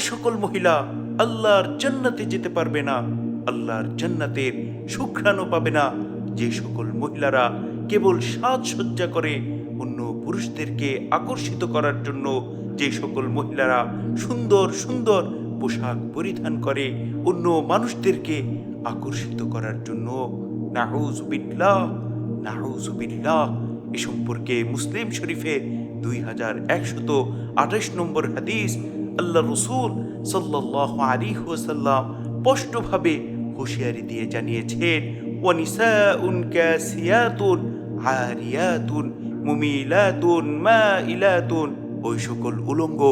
সকল মহিলা আল্লাহর জান্নাতে যেতে পারবে না, আল্লাহর জান্নাতের সুঘ্রাণও পাবে না। যে সকল মহিলারা কেবল সাজসজ্জা করে অন্য পুরুষদেরকে আকর্ষিত করার জন্য যে সকল মহিলারা সুন্দর সুন্দর পোশাক পরিধান করে অন্য মানুষদেরকে আকর্ষিত করার জন্য নাহুজুবিল্লাহ নাহুজুবিল্লাহ এ সম্পর্কে মুসলিম শরীফে দুই হাজার একশত আঠাশ নম্বর হাদিস আল্লাহ রসুল সাল্লাহ আলী ওয়াসাল্লাম স্পষ্টভাবে হুঁশিয়ারি দিয়ে জানিয়েছেন ওয়ানিসাউন কাসিয়াতুন আরিয়াতুন মুমিলাতুন মাইলাতুন। ওই সকল উলঙ্গ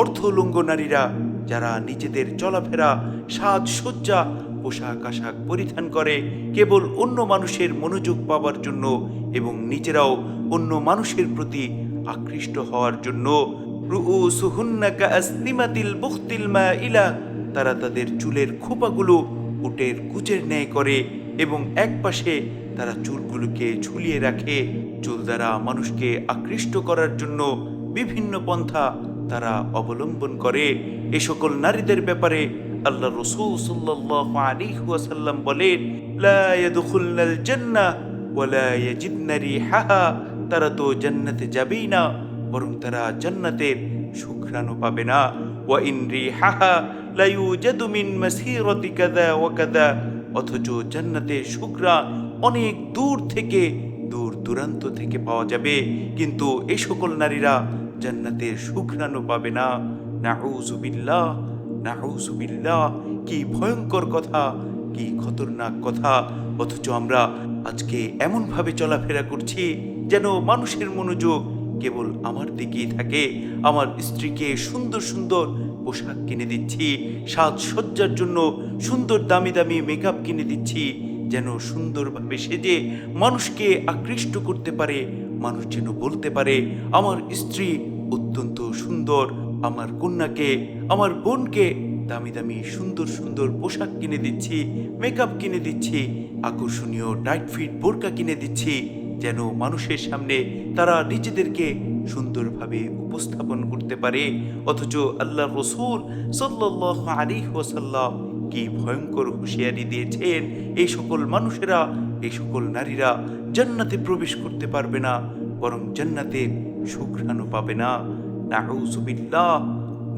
অর্ধ উলঙ্গ নারীরা, যারা নিজেদের চলাফেরা, সাজসজ্জা, পোশাক আশাক পরিধান করে, কেবল অন্য মানুষের মনোযোগ পাওয়ার জন্য এবং নিজেরাও অন্য মানুষের প্রতি আকৃষ্ট হওয়ার জন্য তারা তাদের চুলের খোপাগুলো উটের কুচের ন্যায় করে এবং একপাশে তারা চুলগুলোকে ঝুলিয়ে রাখে। চুল দ্বারা মানুষকে আকৃষ্ট করার জন্য বিভিন্ন পন্থা তারা অবলম্বন করে। এ সকল নারীদের ব্যাপারে আল্লাহ রসুল সাল্লাহ আলী ওয়াসাল্লাম বলেন, লা তারা তো জান্নাতে যাবেই না। বরং তারা জান্নাতের সুঘ্রাণও পাবে না। ওয়া ইন রিহাহা লা ইউজাদু মিন মাসিরাতি কাযা ওয়া কাযা। অথচ জান্নাতের সুঘ্রাণ অনেক দূর থেকে, দূর দূরান্ত থেকে পাওয়া যাবে। কিন্তু এই সকল নারীরা জান্নাতের সুঘ্রাণও পাবে না। নাউজুবিল্লাহ নাউজুবিল্লাহ কি ভয়ঙ্কর কথা, কি খতরনাক কথা। অথচ আমরা আজকে এমনভাবে চলাফেরা করছি যেন মানুষের মনোযোগ কেবল আমার দিকেই থাকে। আমার স্ত্রীকে সুন্দর সুন্দর পোশাক কিনে দিচ্ছি। সাজসজ্জার জন্য সুন্দর দামি দামি মেকআপ কিনে দিচ্ছি। যেন সুন্দরভাবে সেজে মানুষকে আকৃষ্ট করতে পারে, মানুষ যেন বলতে পারে, আমার স্ত্রী অত্যন্ত সুন্দর, আমার কন্যাকে, আমার বোনকে দামি দামি সুন্দর সুন্দর পোশাক কিনে দিচ্ছি মেকআপ কিনে দিচ্ছি, আকর্ষণীয় টাইট ফিট বোরকা কিনে দিচ্ছি। যেন মানুষের সামনে তারা নিজেদেরকে সুন্দরভাবে উপস্থাপন করতে পারে। অথচ আল্লাহ রসুল সাল্লাহ আলী ওসাল্লাম কি ভয়ঙ্কর হুঁশিয়ারি দিয়েছেন, এই সকল মানুষেরা, এই সকল নারীরা জান্নাতে প্রবেশ করতে পারবে না, বরং জান্নাতে সুঘ্রাণও পাবে না। নাহুজুবিল্লাহ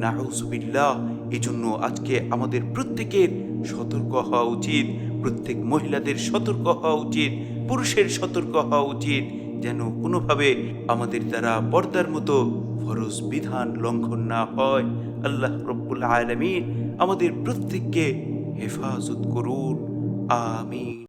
নাহুজুবিল্লাহ এই জন্য আজকে আমাদের প্রত্যেকের সতর্ক হওয়া উচিত, প্রত্যেক মহিলাদের সতর্ক হওয়া উচিত পুরুষের সতর্ক হওয়া উচিত, যেন কোনোভাবে আমাদের দ্বারা পর্দার মতো ফরজ বিধান লঙ্ঘন না হয়। আল্লাহ রব্বুল আলমিন আমাদের প্রত্যেককে হেফাজত করুন। আমিন।